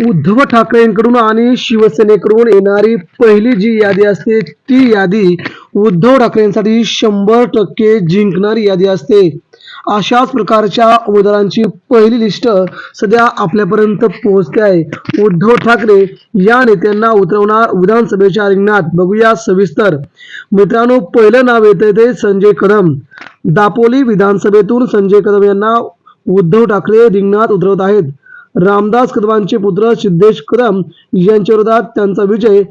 उद्धव ठाकरेंकडून आणि शिवसेनेकडून येणारी पहिली जी यादी असते ती यादी उद्धव ठाकरेंसाठी शंभर टक्के जिंकणारी यादी असते. अशाच प्रकारच्या उमेदवारांची पहिली लिस्ट सध्या आपल्यापर्यंत पोहोचते आहे. उद्धव ठाकरे या नेत्यांना उतरवणार विधानसभेच्या रिंगणात. बघूया सविस्तर. मित्रांनो पहिलं नाव येते ते संजय कदम. दापोली विधानसभेतून संजय कदम यांना उद्धव ठाकरे रिंगणात उतरवत आहेत. रामदास कदमांचे पुत्र सिद्धेश कदम यांच्या विरोधात त्यांचा विजय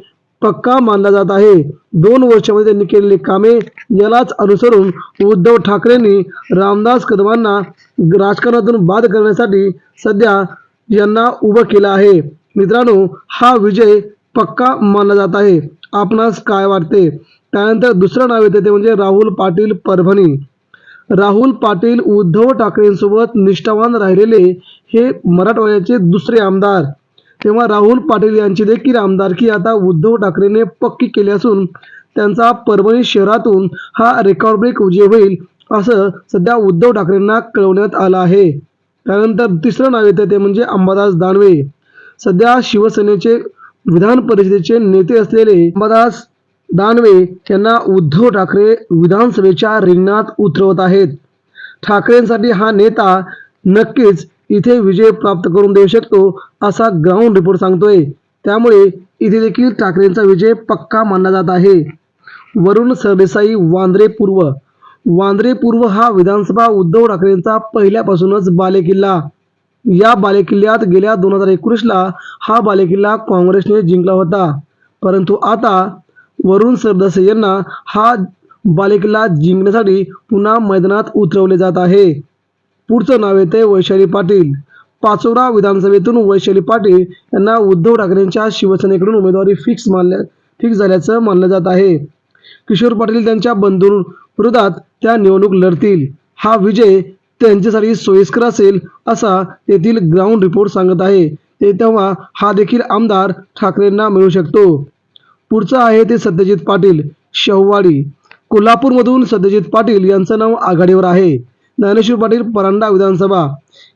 पक्का मानला जात आहे. दोन वर्षामध्ये त्यांनी केलेली कामे यालाच अनुसरून उद्धव ठाकरेंनी रामदास कदमांना राजकारणातून बाद करण्यासाठी सध्या यांना उभं केलं आहे. मित्रांनो हा विजय पक्का मानला जात आहे. आपणास काय वाटते? त्यानंतर दुसरं नाव येते ते म्हणजे राहुल पाटील परभणी. राहुल पाटील उद्धव ठाकरेंसोबत निष्ठावान राहिलेले हे मराठवाड्याचे दुसरे आमदार. तेव्हा राहुल पाटील यांची देखील आमदारकी आता उद्धव ठाकरेने पक्की केली असून त्यांचा परभणी शहरातून हा रेकॉर्ड ब्रेक विजय होईल असं सध्या उद्धव ठाकरेंना कळवण्यात आलं आहे. त्यानंतर तिसरं नाव येतं ते म्हणजे अंबादास दानवे. सध्या शिवसेनेचे विधान परिषदेचे नेते असलेले अंबादास दानवे यांना उद्धव ठाकरे विधानसभेच्या रिंगणात उतरवत आहेत. ठाकरेंसाठी हा नेता नक्कीच इथे विजय प्राप्त करून देऊ शकतो असा ग्राउंड रिपोर्ट सांगतोय. त्यामुळे इथे देखील ठाकरेंचा विजय पक्का मानला जात आहे. वरुण सरदेसाई वांद्रे पूर्व. वांद्रे पूर्व हा विधानसभा उद्धव ठाकरेंचा पहिल्यापासूनच बालेकिल्ला. या बालेकिल्ल्यात गेल्या दोन हजार एकोणीसला हा बालेकिल्ला काँग्रेसने जिंकला होता. परंतु आता वरुण सरदेसाई यांना हा बालेकिल्ला जिंकण्यासाठी पुन्हा मैदानात उतरवले जात आहे. पुढचं नाव येते वैशाली पाटील. पाचोरा विधानसभेतून वैशाली पाटील यांना उद्धव ठाकरेंच्या शिवसेनेकडून उमेदवारी फिक्स मानल्या फिक्स झाल्याचं मानलं जात आहे. किशोर पाटील त्यांच्या बंधू विरोधात त्या निवडणूक लढतील. हा विजय त्यांच्यासाठी सोयीस्कर असेल असा येथील ग्राउंड रिपोर्ट सांगत आहे. ते तेव्हा हा देखील आमदार ठाकरेंना मिळू शकतो. पुढचं आहे ते सत्यजित पाटील शहवाडी. कोल्हापूरमधून सत्यजित पाटील यांचं नाव आघाडीवर आहे. ज्ञानेश्वर पाटील परांडा विधानसभा.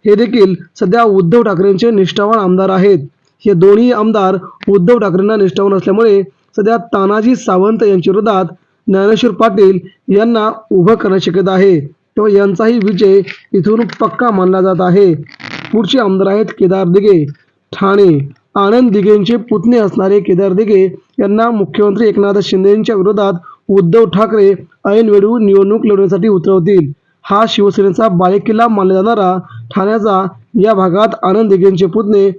हे देखील सध्या उद्धव ठाकरेंचे निष्ठावान आमदार आहेत. हे दोन्ही आमदार उद्धव ठाकरेंना निष्ठावान असल्यामुळे सध्या तानाजी सावंत यांच्या विरोधात ज्ञानेश्वर पाटील यांना उभं करण्याची शक्यता आहे. तेव्हा यांचाही विजय इथून पक्का मानला जात आहे. पुढचे आमदार आहेत केदार दिघे ठाणे. आनंद दिघेंचे पुतणे असणारे केदार दिघे यांना मुख्यमंत्री एकनाथ शिंदेंच्या विरोधात उद्धव ठाकरे ऐनवेळू निवडणूक लढवण्यासाठी उतरवतील. हा शिवसेनेचा बालेकिल्ला मानला जाणारा ठाण्याचा या भागात आनंद दिघेंचे पुतणे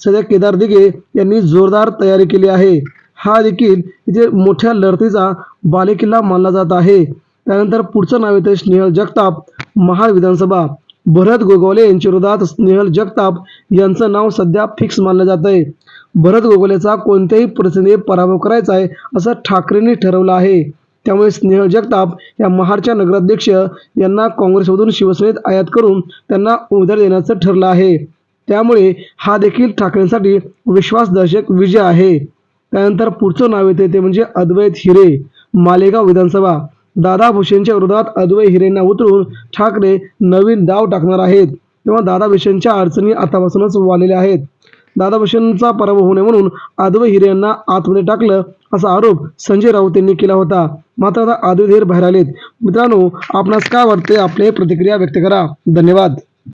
सध्या केदार दिघे यांनी जोरदार तयारी केली आहे. हा देखील इथे मोठ्या लढतीचा बालेकिल्ला मानला जात आहे. त्यानंतर पुढचं नाव येतं स्नेहल जगताप महाड विधानसभा. भरत गोगवले यांच्या विरोधात स्नेहल जगताप यांचं नाव सध्या फिक्स मानलं जात आहे. भरत गोगवलेचा कोणत्याही परिस्थितीने पराभव करायचा आहे असं ठाकरेंनी ठरवलं आहे. त्यामुळे स्नेहल जगताप या महाडच्या नगराध्यक्ष यांना काँग्रेसमधून शिवसेनेत आयात करून त्यांना उमेदवार देण्याचं ठरलं आहे. त्यामुळे हा देखील ठाकरेंसाठी विश्वासदर्शक विजय आहे. त्यानंतर पुढचं नाव येते ते म्हणजे अद्वैत हिरे मालेगाव विधानसभा. दादा भुसेंच्या विरोधात अद्वैत हिरेंना उतरून ठाकरे नवीन डाव टाकणार आहेत. तेव्हा दादा भुसेंच्या अडचणी आतापासूनच वाढलेल्या आहेत. दादा भुसेंचा पराभव होऊ नये म्हणून अद्वैत हिरे यांना आतमध्ये टाकलं असा आरोप संजय राऊत यांनी केला होता. मात्र आता आधी हिरे बाहेर आलेत मित्रांनो आपणास काय वाटते आपले प्रतिक्रिया व्यक्त करा. धन्यवाद.